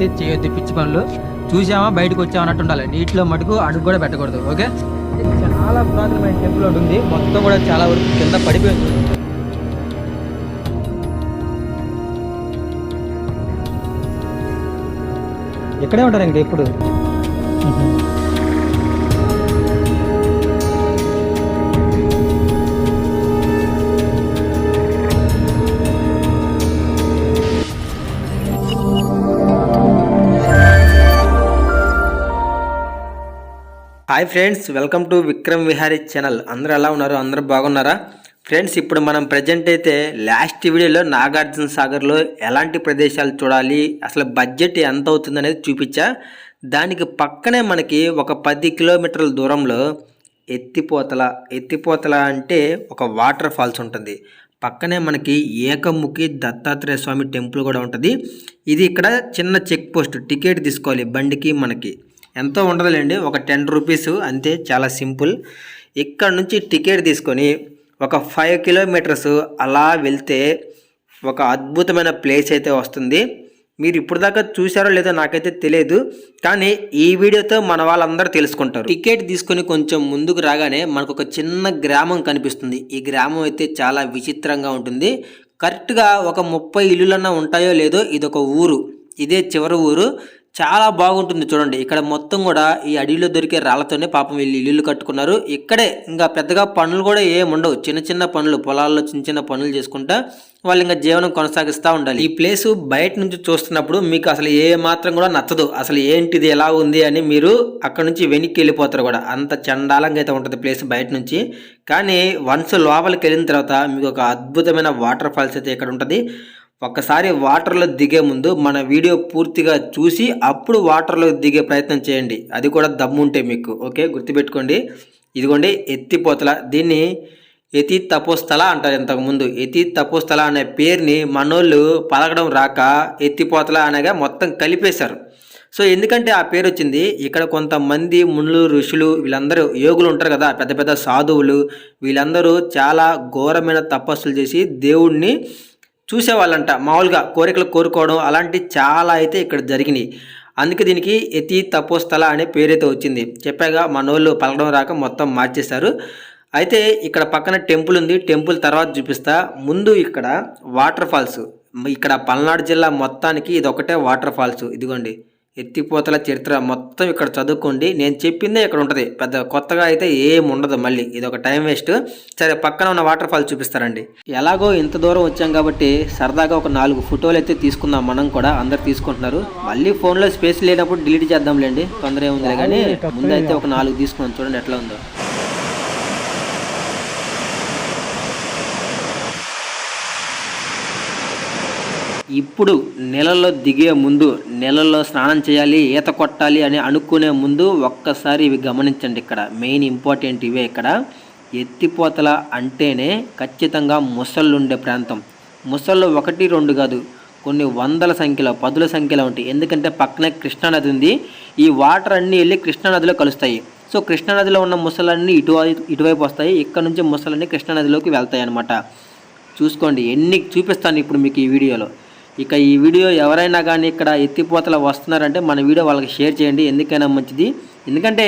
అయితే చేయొద్దు పిచ్చి పనులు. చూసామా బయటకు వచ్చామా అన్నట్టు ఉండాలి. నీటిలో మటుకు అడుగు కూడా పెట్టకూడదు ఓకే? చాలా పురాతనమైన టెంపుల్ ఒకటి ఉంది. మొత్తం కూడా చాలా వరకు కింద పడిపోయింది ఇక్కడే ఉంటారు ఇంకా ఎప్పుడు? Hi friends welcome to Vikram Vihari channel. అందరూ ఎలా ఉన్నారు? అందరూ బాగున్నారా? ఫ్రెండ్స్ ఇప్పుడు మనం ప్రజెంట్ అయితే లాస్ట్ వీడియోలో నాగార్జున సాగర్లో ఎలాంటి ప్రదేశాలు చూడాలి అసలు బడ్జెట్ ఎంత అవుతుంది అనేది చూపించా. దానికి పక్కనే మనకి ఒక పది కిలోమీటర్ల దూరంలో ఎత్తిపోతల. ఎత్తిపోతల అంటే ఒక వాటర్ ఫాల్స్ ఉంటుంది. పక్కనే మనకి ఏకముఖి దత్తాత్రేయ స్వామి టెంపుల్ కూడా ఉంటుంది. ఇది ఇక్కడ చిన్న చెక్ పోస్ట్ టికెట్ తీసుకోవాలి బండికి మనకి. ఎంతో ఉండదులేండి ఒక టెన్ రూపీస్ అంతే చాలా సింపుల్. ఇక్కడ నుంచి టికెట్ తీసుకొని ఒక ఫైవ్ కిలోమీటర్స్ అలా వెళ్తే ఒక అద్భుతమైన ప్లేస్ అయితే వస్తుంది. మీరు ఇప్పుడు దాకా చూసారో లేదో నాకైతే తెలియదు. కానీ ఈ వీడియోతో మన వాళ్ళందరూ తెలుసుకుంటారు. టికెట్ తీసుకొని కొంచెం ముందుకు రాగానే మనకు ఒక చిన్న గ్రామం కనిపిస్తుంది. ఈ గ్రామం అయితే చాలా విచిత్రంగా ఉంటుంది. కరెక్ట్గా ఒక ముప్పై ఇల్లులన్నా ఉంటాయో లేదో ఇది ఒక ఊరు. ఇదే చివరి ఊరు. చాలా బాగుంటుంది చూడండి. ఇక్కడ మొత్తం కూడా ఈ అడవిలో దొరికే రాళ్ళతోనే పాపం వీళ్ళు ఇల్లు కట్టుకున్నారు. ఇక్కడే ఇంకా పెద్దగా పనులు కూడా ఏమి ఉండవు. చిన్న చిన్న పనులు పొలాల్లో చిన్న చిన్న పనులు చేసుకుంటా వాళ్ళు ఇంకా జీవనం కొనసాగిస్తూ ఉండాలి. ఈ ప్లేస్ బయట నుంచి చూస్తున్నప్పుడు మీకు అసలు ఏ మాత్రం కూడా నచ్చదు. అసలు ఏంటిది ఎలా ఉంది అని మీరు అక్కడ నుంచి వెనక్కి వెళ్ళిపోతారు కూడా. అంత చండాలంగా అయితే ఉంటుంది ప్లేస్ బయట నుంచి. కానీ వన్స్ లోపలికి వెళ్ళిన తర్వాత మీకు ఒక అద్భుతమైన వాటర్ ఫాల్స్ అయితే ఇక్కడ ఉంటుంది. ఒక్కసారి వాటర్లో దిగే ముందు మన వీడియో పూర్తిగా చూసి అప్పుడు వాటర్లో దిగే ప్రయత్నం చేయండి. అది కూడా దమ్ముంటే మీకు. ఓకే? గుర్తుపెట్టుకోండి. ఇదిగోండి ఎత్తిపోతల దీన్ని ఎతి తపోస్థల అంటారు ఇంతకుముందు ఎతి తపోస్థల అనే పేరుని మనోళ్ళు పలకడం రాక ఎత్తిపోతల అనగా మొత్తం కలిపేశారు. సో ఎందుకంటే ఆ పేరు వచ్చింది ఇక్కడ కొంతమంది మునులు ఋషులు వీళ్ళందరూ యోగులు ఉంటారు కదా పెద్ద పెద్ద సాధువులు. వీళ్ళందరూ చాలా ఘోరమైన తపస్సులు చేసి దేవుణ్ణి చూసేవాళ్ళంట. మామూలుగా కోరికలు కోరుకోవడం అలాంటి చాలా అయితే ఇక్కడ జరిగినాయి. అందుకే దీనికి ఎతి తపోస్థల అనే పేరైతే వచ్చింది. చెప్పాగా మనోళ్ళు పలకడం రాక మొత్తం మార్చేశారు. అయితే ఇక్కడ పక్కన టెంపుల్ ఉంది. టెంపుల్ తర్వాత చూపిస్తా. ముందు ఇక్కడ వాటర్ ఫాల్స్. ఇక్కడ పల్నాడు జిల్లా మొత్తానికి ఇది ఒకటే వాటర్ ఫాల్స్. ఇదిగోండి. ఎత్తిపోతల చరిత్ర మొత్తం ఇక్కడ చదువుకోండి. నేను చెప్పిందే ఇక్కడ ఉంటుంది. పెద్ద కొత్తగా అయితే ఏం ఉండదు మళ్ళీ. ఇది ఒక టైం వేస్ట్ సరే పక్కన ఉన్న వాటర్ ఫాల్ చూపిస్తారండి. ఎలాగో ఇంత దూరం వచ్చాం కాబట్టి సరదాగా ఒక నాలుగు ఫోటోలు అయితే తీసుకుందాం మనం కూడా. అందరు తీసుకుంటున్నారు. మళ్ళీ ఫోన్లో స్పేస్ లేనప్పుడు డిలీట్ చేద్దాంలేండి. తొందర ఏముంది కానీ ముందైతే ఒక నాలుగు తీసుకున్నాం. చూడండి ఎట్లా ఉందో. ఇప్పుడు నెలలో దిగే ముందు నెలలో స్నానం చేయాలి ఈత కొట్టాలి అని అనుకునే ముందు ఒక్కసారి ఇవి గమనించండి ఇక్కడ. మెయిన్ ఇంపార్టెంట్ ఇవే ఇక్కడ. ఎత్తిపోతల అంటేనే ఖచ్చితంగా ముసళ్ళు ఉండే ప్రాంతం. ముసళ్ళు ఒకటి రెండు కాదు కొన్ని వందల సంఖ్యలో పదుల సంఖ్యలో ఉంటాయి. ఎందుకంటే పక్కనే కృష్ణానది ఉంది. ఈ వాటర్ అన్నీ వెళ్ళి కృష్ణానదిలో కలుస్తాయి. సో కృష్ణానదిలో ఉన్న ముసలన్నీ ఇటు ఇటువైపు వస్తాయి. ఇక్కడ నుంచి ముసలన్నీ కృష్ణానదిలోకి వెళ్తాయి అన్నమాట చూసుకోండి ఎన్ని చూపిస్తాను ఇప్పుడు మీకు ఈ వీడియోలో. ఇక ఈ వీడియో ఎవరైనా కానీ ఇక్కడ ఎత్తిపోతలు వస్తున్నారంటే మన వీడియో వాళ్ళకి షేర్ చేయండి. ఎందుకైనా మంచిది. ఎందుకంటే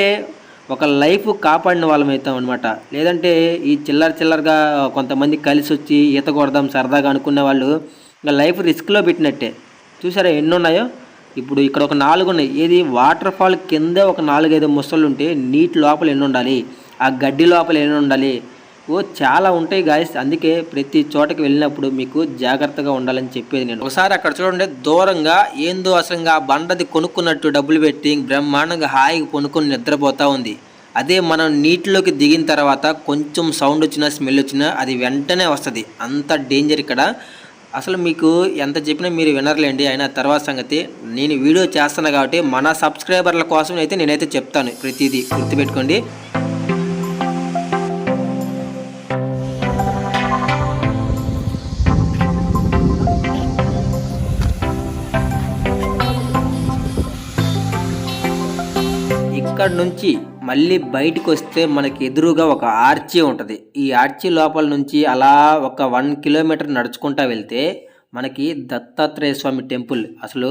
ఒక లైఫ్ కాపాడిన వాళ్ళం అవుతాం అనమాట లేదంటే ఈ చిల్లర చిల్లరగా కొంతమంది కలిసి వచ్చి ఈత కొడదాం సరదాగా అనుకునే వాళ్ళు ఇంకా లైఫ్ రిస్క్లో పెట్టినట్టే. చూసారా ఎన్ని ఉన్నాయో ఇప్పుడు ఇక్కడ ఒక నాలుగు ఉన్నాయి. ఏది? వాటర్ ఫాల్ కింద ఒక నాలుగైదు ముసళ్ళు ఉంటే నీటి లోపల ఎన్ని ఉండాలి ఆ గడ్డి లోపల ఎన్ని ఉండాలి ఓ చాలా ఉంటాయి గాయస్ అందుకే ప్రతి చోటకి వెళ్ళినప్పుడు మీకు జాగ్రత్తగా ఉండాలని చెప్పేది నేను. ఒకసారి అక్కడ చూడండి దూరంగా ఏందో అసలు ఆ బండది కొనుక్కున్నట్టు డబ్బులు పెట్టి బ్రహ్మాండంగా హాయిగా కొనుక్కొని నిద్రపోతూ ఉంది. అదే మనం నీటిలోకి దిగిన తర్వాత కొంచెం సౌండ్ వచ్చినా స్మెల్ వచ్చినా అది వెంటనే వస్తుంది. అంత డేంజర్ ఇక్కడ. అసలు మీకు ఎంత చెప్పినా మీరు వినర్లేండి. అయినా తర్వాత సంగతి నేను వీడియో చేస్తాను కాబట్టి మన సబ్స్క్రైబర్ల కోసం అయితే నేనైతే చెప్తాను. ప్రతిదీ గుర్తుపెట్టుకోండి. అక్కడి నుంచి మళ్ళీ బయటకు వస్తే మనకి ఎదురుగా ఒక ఆర్చి ఉంటుంది. ఈ ఆర్చి లోపల నుంచి అలా ఒక వన్ కిలోమీటర్ నడుచుకుంటా వెళ్తే మనకి దత్తాత్రేయ స్వామి టెంపుల్. అసలు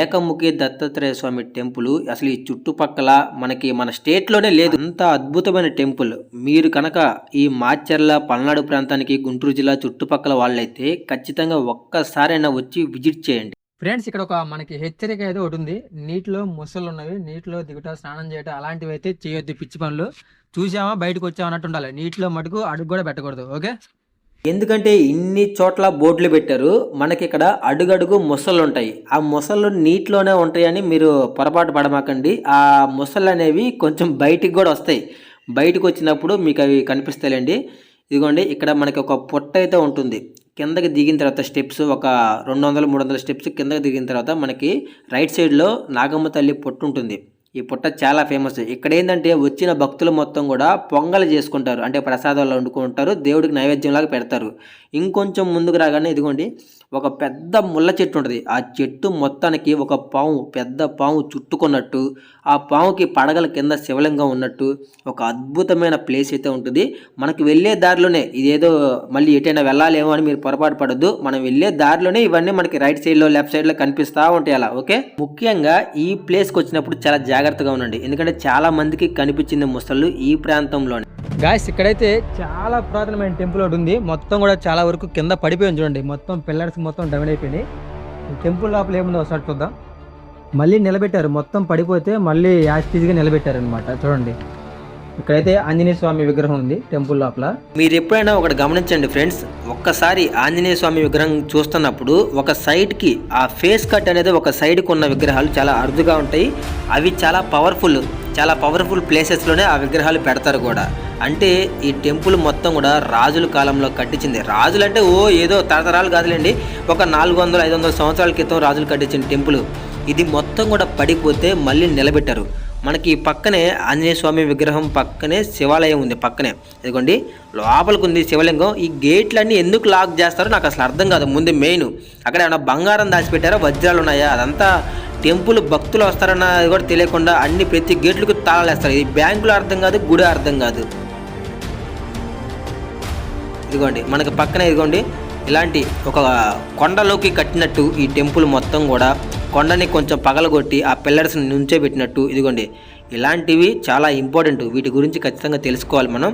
ఏకముఖి దత్తాత్రేయ స్వామి టెంపుల్ అసలు ఈ చుట్టుపక్కల మనకి మన స్టేట్లోనే లేదు. అంత అద్భుతమైన టెంపుల్. మీరు కనుక ఈ మాచర్ల పల్నాడు ప్రాంతానికి గుంటూరు జిల్లా చుట్టుపక్కల వాళ్ళైతే ఖచ్చితంగా ఒక్కసారైనా వచ్చి విజిట్ చేయండి. ఫ్రెండ్స్ ఇక్కడ ఒక మనకి హెచ్చరిక అయితే ఒకటి ఉంది. నీటిలో ముసలు ఉన్నవి నీటిలో దిగుట స్నానం చేయటం అలాంటివి అయితే చేయొద్దు పిచ్చి పనులు. చూసామా? బయటకు వచ్చామా అన్నట్టు ఉండాలి. నీటిలో మటుకు అడుగు కూడా పెట్టకూడదు. ఓకే? ఎందుకంటే ఇన్ని చోట్ల బోట్లు పెట్టారు. మనకి ఇక్కడ అడుగడుగు మొసళ్ళు ఉంటాయి. ఆ మొసళ్ళు నీటిలోనే ఉంటాయని మీరు పొరపాటు పడమాకండి. ఆ మొసళ్ళు అనేవి కొంచెం బయటికి కూడా వస్తాయి. బయటకు వచ్చినప్పుడు మీకు అవి కనిపిస్తాయండి ఇదిగోండి ఇక్కడ మనకి ఒక పొట్ట అయితే ఉంటుంది. కిందకి దిగిన తర్వాత స్టెప్స్ ఒక రెండు వందల మూడు వందల స్టెప్స్ కిందకి దిగిన తర్వాత మనకి రైట్ సైడ్లో నాగమ్మ తల్లి పొట్టు ఉంటుంది. ఈ పుట్ట చాలా ఫేమస్ ఇక్కడ ఏంటంటే వచ్చిన భక్తులు మొత్తం కూడా పొంగలు చేసుకుంటారు. అంటే ప్రసాదాలు వండుకుంటారు. దేవుడికి నైవేద్యంలాగా పెడతారు. ఇంకొంచెం ముందుకు రాగానే ఇదిగోండి ఒక పెద్ద ముళ్ళ చెట్టు ఉంటుంది. ఆ చెట్టు మొత్తానికి ఒక పాము పెద్ద పాము చుట్టుకున్నట్టు ఆ పాముకి పడగల కింద శివలింగం ఉన్నట్టు ఒక అద్భుతమైన ప్లేస్ అయితే ఉంటుంది. మనకు వెళ్ళే దారిలోనే ఇదేదో మళ్ళీ ఎటైనా వెళ్ళాలేమో అని మీరు పొరపాటు పడద్దు. మనం వెళ్ళే దారిలోనే ఇవన్నీ మనకి రైట్ సైడ్లో లెఫ్ట్ సైడ్లో కనిపిస్తూ ఉంటాయి అలా ఓకే? ముఖ్యంగా ఈ ప్లేస్కి వచ్చినప్పుడు చాలా జాగ్రత్తగా ఉండండి. ఎందుకంటే చాలా మందికి కనిపించింది ముసళ్ళు ఈ ప్రాంతంలోనే. గాయస్ ఇక్కడైతే చాలా పురాతనమైన టెంపుల్ ఒకటి ఉంది. మొత్తం కూడా చాలా వరకు కింద పడిపోయింది చూడండి. మొత్తం పిల్లర్స్ మొత్తం డౌన్ అయిపోయినాయి. టెంపుల్ లోపల ఏముందో ఒకసారి చూద్దాం. మళ్ళీ నిలబెట్టారు. మొత్తం పడిపోతే మళ్ళీ యాస్టీజ్గా నిలబెట్టారు అనమాట చూడండి. ఇక్కడైతే ఆంజనేయ స్వామి విగ్రహం ఉంది టెంపుల్ లోపల. మీరు ఎప్పుడైనా ఒకటి గమనించండి ఫ్రెండ్స్ ఒక్కసారి ఆంజనేయ స్వామి విగ్రహం చూస్తున్నప్పుడు ఒక సైడ్కి ఆ ఫేస్ కట్ అనేది ఒక సైడ్కి ఉన్న విగ్రహాలు చాలా అరుదుగా ఉంటాయి. అవి చాలా పవర్ఫుల్ చాలా పవర్ఫుల్ ప్లేసెస్లోనే ఆ విగ్రహాలు పెడతారు కూడా. అంటే ఈ టెంపుల్ మొత్తం కూడా రాజుల కాలంలో కట్టించింది. రాజులు అంటే ఓ ఏదో తరతరాలు కాదులేండి ఒక నాలుగు వందల ఐదు వందల సంవత్సరాల క్రితం రాజులు కట్టించిన టెంపుల్. ఇది మొత్తం కూడా పడిపోతే మళ్ళీ నిలబెట్టారు. మనకి ఈ పక్కనే ఆంజనేయ స్వామి విగ్రహం పక్కనే శివాలయం ఉంది పక్కనే. ఇదిగోండి లోపలికి ఉంది శివలింగం. ఈ గేట్లన్నీ ఎందుకు లాక్ చేస్తారో నాకు అసలు అర్థం కాదు ముందు మెయిన్ అక్కడ ఏమైనా బంగారం దాచిపెట్టారా? వజ్రాలు ఉన్నాయా? అదంతా టెంపుల్ భక్తులు వస్తారన్నది కూడా తెలియకుండా అన్ని ప్రతి గేట్లకు తాళాలేస్తారు. ఇది బ్యాంకులో అర్థం కాదు గుడి అర్థం కాదు. ఇదిగోండి మనకి పక్కనే ఇదిగోండి ఇలాంటి ఒక కొండలోకి కట్టినట్టు ఈ టెంపుల్ మొత్తం కూడా కొండని కొంచెం పగలగొట్టి ఆ పిల్లర్స్ని నుంచే పెట్టినట్టు ఇదిగోండి ఇలాంటివి చాలా ఇంపార్టెంట్ వీటి గురించి ఖచ్చితంగా తెలుసుకోవాలి మనం.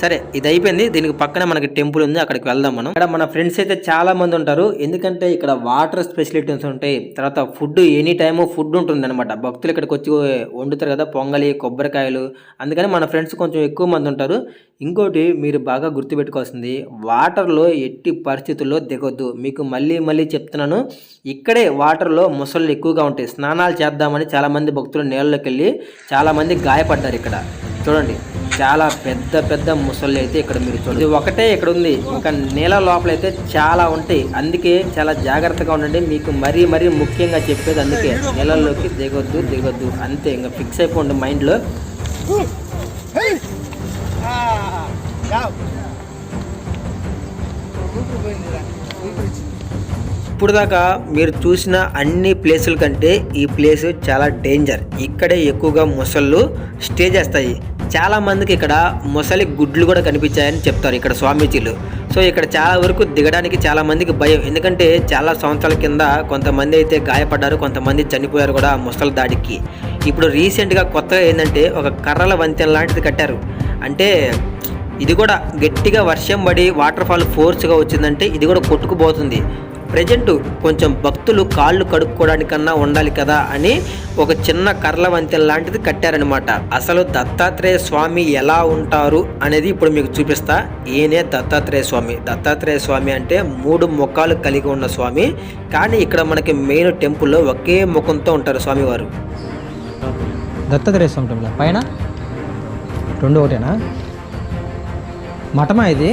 సరే ఇది అయిపోయింది దీనికి పక్కన మనకి టెంపుల్ ఉంది. అక్కడికి వెళ్దాం మనం. ఇక్కడ మన ఫ్రెండ్స్ అయితే చాలా మంది ఉంటారు. ఎందుకంటే ఇక్కడ వాటర్ ఫెసిలిటీస్ ఉంటాయి. తర్వాత ఫుడ్ ఎనీ టైము ఫుడ్ ఉంటుంది అనమాట భక్తులు ఇక్కడికి వచ్చి వండుతారు కదా పొంగలి కొబ్బరికాయలు. అందుకని మన ఫ్రెండ్స్ కొంచెం ఎక్కువ మంది ఉంటారు. ఇంకోటి మీరు బాగా గుర్తుపెట్టుకోవాల్సింది వాటర్లో ఎట్టి పరిస్థితుల్లో దిగొద్దు. మీకు మళ్ళీ మళ్ళీ చెప్తున్నాను ఇక్కడే వాటర్లో ముసళ్ళు ఎక్కువగా ఉంటాయి. స్నానాలు చేద్దామని చాలామంది భక్తులు నీళ్ళలోకి వెళ్ళి చాలామంది గాయపడ్డారు ఇక్కడ. చూడండి. చాలా పెద్ద పెద్ద ముసళ్ళు అయితే ఇక్కడ మీరు చూడండి ఒకటే ఇక్కడ ఉంది. ఇంకా నీళ్ళ లోపల అయితే చాలా ఉంటాయి. అందుకే చాలా జాగ్రత్తగా ఉండండి. మీకు మరీ మరీ ముఖ్యంగా చెప్పేది అందుకే. నీళ్ళల్లోకి దిగొద్దు దిగొద్దు. అంతే. ఇంకా ఫిక్స్ అయిపోండి మైండ్లో ఇప్పుడు దాకా మీరు చూసిన అన్ని ప్లేసుల కంటే ఈ ప్లేస్ చాలా డేంజర్. ఇక్కడే ఎక్కువగా మొసళ్ళు స్టే చేస్తాయి. చాలా మందికి ఇక్కడ మొసలి గుడ్లు కూడా కనిపించాయని చెప్తారు ఇక్కడ స్వామీజీలు. సో ఇక్కడ చాలా వరకు దిగడానికి చాలా మందికి భయం. ఎందుకంటే చాలా సంవత్సరాల కింద కొంతమంది అయితే గాయపడ్డారు కొంతమంది చనిపోయారు కూడా ఆ దాడికి. ఇప్పుడు రీసెంట్గా కొత్తగా ఏంటంటే ఒక కర్రల వంతెన లాంటిది కట్టారు. అంటే ఇది కూడా గట్టిగా వర్షం పడి వాటర్ ఫాల్ ఫోర్స్గా వచ్చిందంటే ఇది కూడా కొట్టుకుపోతుంది. ప్రజెంట్ కొంచెం భక్తులు కాళ్ళు కడుక్కోవడానికన్నా ఉండాలి కదా అని ఒక చిన్న కర్ల వంతెన లాంటిది కట్టారనమాట అసలు దత్తాత్రేయ స్వామి ఎలా ఉంటారు అనేది ఇప్పుడు మీకు చూపిస్తా. ఈయనే దత్తాత్రేయ స్వామి. దత్తాత్రేయ స్వామి అంటే మూడు ముఖాలు కలిగి ఉన్న స్వామి. కానీ ఇక్కడ మనకి మెయిన్ టెంపుల్లో ఒకే ముఖంతో ఉంటారు స్వామివారు. దత్తాత్రేయ స్వామి టెంపుల్? పైన? రెండు ఒకటేనా? మఠమా ఇది?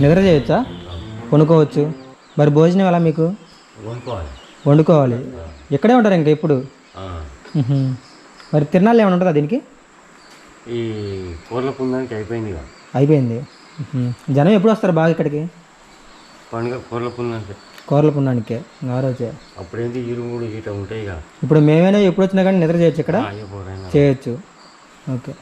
నిద్ర చేయొచ్చా? కొనుక్కోవచ్చు? మరి భోజనం ఎలా మీకు? వండుకోవాలి. వండుకోవాలి. ఇక్కడే ఉంటారు ఇంకా ఇప్పుడు. మరి తిరణాలు ఏమైనా ఉంటుందా దీనికి? ఈ కూరల పుందానికి అయిపోయింది అయిపోయింది. జనం ఎప్పుడు వస్తారు బాగా ఇక్కడికి? పండుగ కూరల పుందానికి కూరల ఆ రోజే. అప్పుడేంటి ఇరుగుడు గీట ఉంటాయి ఇప్పుడు మేమైనా ఎప్పుడు వచ్చినా కానీ నిద్ర చేయొచ్చు ఇక్కడ? చేయొచ్చు. ఓకే.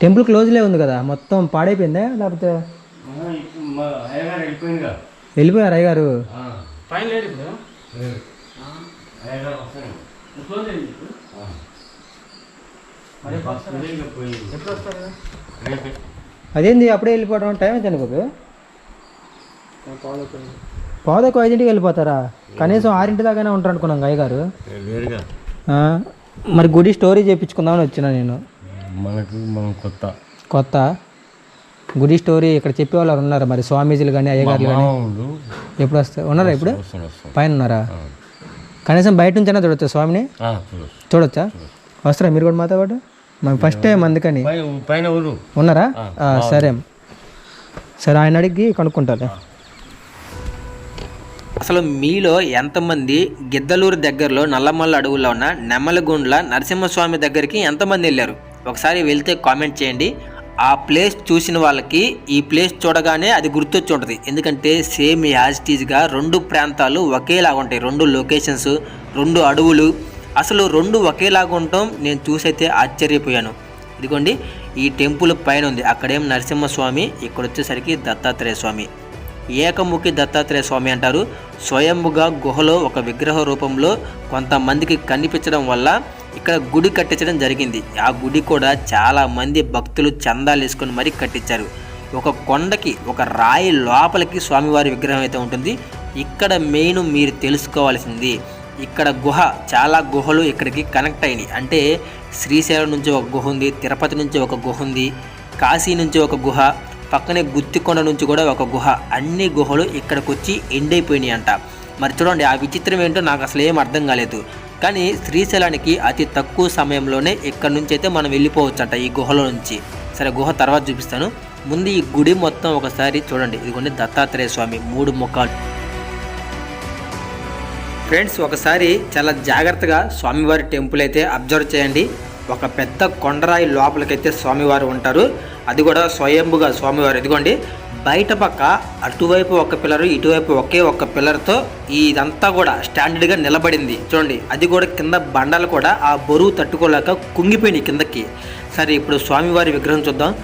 టెంపుల్ క్లోజ్లే ఉంది కదా మొత్తం పాడైపోయిందా? లేకపోతే వెళ్ళిపోయారు అయ్యగారు? అదేంది అప్పుడే వెళ్ళిపోవడం టైం ఎంత బాబు పావుదకు ఐదింటికి వెళ్ళిపోతారా? కనీసం ఆరింటి దాకానే ఉంటారు అనుకున్నాం ఆ, మరి గుడి స్టోరీ చేయించుకుందామని వచ్చిన నేను. మనకు మనం కొత్త. కొత్త. గుడి స్టోరీ ఇక్కడ చెప్పేవాళ్ళు ఉన్నారు మరి? స్వామీజీలు కానీ అయ్యగారులు కానీ ఎప్పుడు వస్తారు ఉన్నారా ఇప్పుడు? పైన ఉన్నారా కనీసం బయట నుంచైనా చూడొచ్చా స్వామిని? ఆ, చూడొచ్చు. వస్తారా మీరు కూడా మాతో పాటు? మరి ఫస్ట్ టైం అందుకని. పైన ఉన్నారా? సరే. సరే ఆయన అడిగి కనుక్కుంటారు అసలు మీలో ఎంతమంది గిద్దలూరు దగ్గరలో నల్లమల్ల అడవుల్లో ఉన్న నెమ్మలగుండ్ల నరసింహస్వామి దగ్గరికి ఎంతమంది వెళ్ళారు? ఒకసారి వెళ్తే కామెంట్ చేయండి. ఆ ప్లేస్ చూసిన వాళ్ళకి ఈ ప్లేస్ చూడగానే అది గుర్తొచ్చి ఉంటుంది. ఎందుకంటే సేమ్ యాజిటీజ్గా రెండు ప్రాంతాలు ఒకేలాగా ఉంటాయి. రెండు లొకేషన్స్ రెండు అడవులు. అసలు రెండు ఒకేలాగా ఉండటం నేను చూసైతే ఆశ్చర్యపోయాను. ఇదిగోండి ఈ టెంపుల్ పైన ఉంది. అక్కడేం నరసింహస్వామి ఇక్కడ వచ్చేసరికి దత్తాత్రేయ స్వామి. ఏకముఖి దత్తాత్రేయ స్వామి అంటారు. స్వయంగా గుహలో ఒక విగ్రహ రూపంలో కొంతమందికి కనిపించడం వల్ల ఇక్కడ గుడి కట్టించడం జరిగింది. ఆ గుడి కూడా చాలా మంది భక్తులు చందాలు వేసుకొని మరీ కట్టించారు. ఒక కొండకి ఒక రాయి లోపలికి స్వామివారి విగ్రహం అయితే ఉంటుంది. ఇక్కడ మెయిన్ మీరు తెలుసుకోవాల్సింది ఇక్కడ గుహ చాలా గుహలు ఇక్కడికి కనెక్ట్ అయినాయి. అంటే శ్రీశైలం నుంచి ఒక గుహ ఉంది తిరుపతి నుంచి ఒక గుహ ఉంది కాశీ నుంచి ఒక గుహ పక్కనే గుత్తికొండ నుంచి కూడా ఒక గుహ. అన్ని గుహలు ఇక్కడికి వచ్చి ఎండ్ అయిపోయినాయి అంట మరి చూడండి ఆ విచిత్రం ఏంటో నాకు అసలు ఏం అర్థం కాలేదు. కానీ శ్రీశైలానికి అతి తక్కువ సమయంలోనే ఇక్కడ నుంచి అయితే మనం వెళ్ళిపోవచ్చు అంట ఈ గుహలో నుంచి. సరే గుహ తర్వాత చూపిస్తాను. ముందు ఈ గుడి మొత్తం ఒకసారి చూడండి. ఇదిగోండి దత్తాత్రేయ స్వామి మూడు ముఖాలు. ఫ్రెండ్స్ ఒకసారి చాలా జాగ్రత్తగా స్వామివారి టెంపుల్ అయితే అబ్జర్వ్ చేయండి. ఒక పెద్ద కొండరాయి లోపలికైతే స్వామివారు ఉంటారు. అది కూడా స్వయంభుగా స్వామివారు. ఇదిగోండి బయట పక్క అటువైపు ఒక పిల్లరు ఇటువైపు ఒకే ఒక్క పిల్లర్తో ఇదంతా కూడా స్టాండర్డ్గా నిలబడింది. చూడండి అది కూడా కింద బండలు కూడా ఆ బరువు తట్టుకోలేక కుంగిపోయినాయి కిందకి. సరే ఇప్పుడు స్వామివారి విగ్రహం చూద్దాం.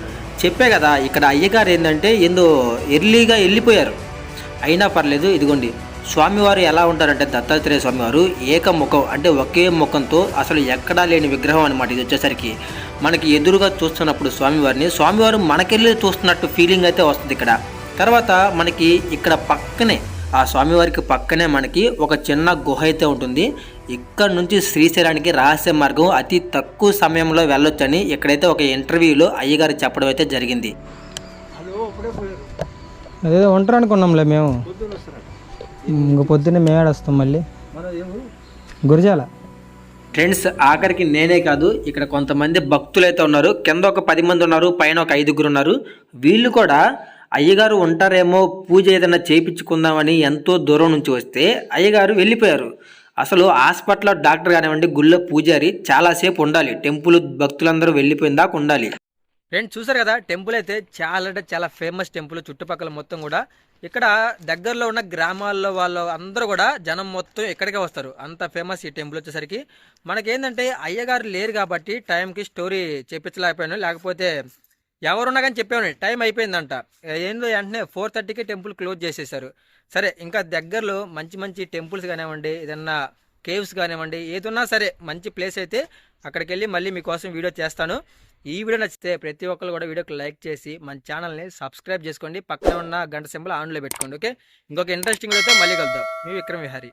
చెప్పే కదా ఇక్కడ అయ్యగారు ఏంటంటే ఏందో ఎర్లీగా వెళ్ళిపోయారు. అయినా పర్లేదు ఇదిగోండి. స్వామివారు ఎలా ఉంటారంటే దత్తాత్రేయ స్వామివారు ఏక ముఖం అంటే ఒకే ముఖంతో అసలు ఎక్కడా లేని విగ్రహం అనమాట ఇది వచ్చేసరికి. మనకి ఎదురుగా చూస్తున్నప్పుడు స్వామివారిని స్వామివారు మనకెళ్ళి చూస్తున్నట్టు ఫీలింగ్ అయితే వస్తుంది ఇక్కడ. తర్వాత మనకి ఇక్కడ పక్కనే ఆ స్వామివారికి పక్కనే మనకి ఒక చిన్న గుహ అయితే ఉంటుంది. ఇక్కడ నుంచి శ్రీశైలానికి రహస్య మార్గం అతి తక్కువ సమయంలో వెళ్ళొచ్చని ఇక్కడైతే ఒక ఇంటర్వ్యూలో అయ్యగారు చెప్పడం అయితే జరిగింది. అదేదో ఉంటారు అనుకున్నాంలే మేము ఇంక పొద్దున్నే మేడ వస్తాం మళ్ళీ? గురిజాల. ఫ్రెండ్స్ ఆఖరికి నేనే కాదు ఇక్కడ కొంతమంది భక్తులు అయితే ఉన్నారు. కింద ఒక పది మంది ఉన్నారు పైన ఒక ఐదుగురు ఉన్నారు. వీళ్ళు కూడా అయ్యగారు ఉంటారేమో పూజ ఏదైనా చేయించుకుందామని ఎంతో దూరం నుంచి వస్తే అయ్యగారు వెళ్ళిపోయారు. అసలు హాస్పిటల్లో డాక్టర్ కానివ్వండి గుళ్ళో పూజారి చాలాసేపు ఉండాలి. టెంపుల్ భక్తులందరూ వెళ్ళిపోయిన దాకా ఉండాలి. ఫ్రెండ్స్ చూసారు కదా టెంపుల్ అయితే చాలా అంటే చాలా ఫేమస్ టెంపుల్. చుట్టుపక్కల మొత్తం కూడా ఇక్కడ దగ్గరలో ఉన్న గ్రామాల్లో వాళ్ళు అందరూ కూడా జనం మొత్తం ఇక్కడికే వస్తారు. అంత ఫేమస్ ఈ టెంపుల్ వచ్చేసరికి. మనకేంటంటే అయ్యగారు లేరు కాబట్టి టైంకి స్టోరీ చెప్పించలేకపోయాను. లేకపోతే ఎవరున్నా కానీ చెప్పాను టైం అయిపోయిందంట. ఏందో వెంటనే ఫోర్ థర్టీకి టెంపుల్ క్లోజ్ చేసేసారు. సరే ఇంకా దగ్గరలో మంచి మంచి టెంపుల్స్ కానివ్వండి ఏదన్నా కేవ్స్ కానివ్వండి ఏదున్నా సరే మంచి ప్లేస్ అయితే అక్కడికి వెళ్ళి మళ్ళీ మీకోసం వీడియో చేస్తాను. ఈ వీడియో నచ్చితే ప్రతి ఒక్కరు కూడా వీడియోకి లైక్ చేసి మన ఛానల్ని సబ్స్క్రైబ్ చేసుకోండి. పక్కన ఉన్న గంట సింబల్ ఆన్లో పెట్టుకోండి ఓకే? ఇంకొక ఇంట్రెస్టింగ్ అయితే మళ్ళీ కలుద్దాం. మీ విక్రమ్ విహారీ.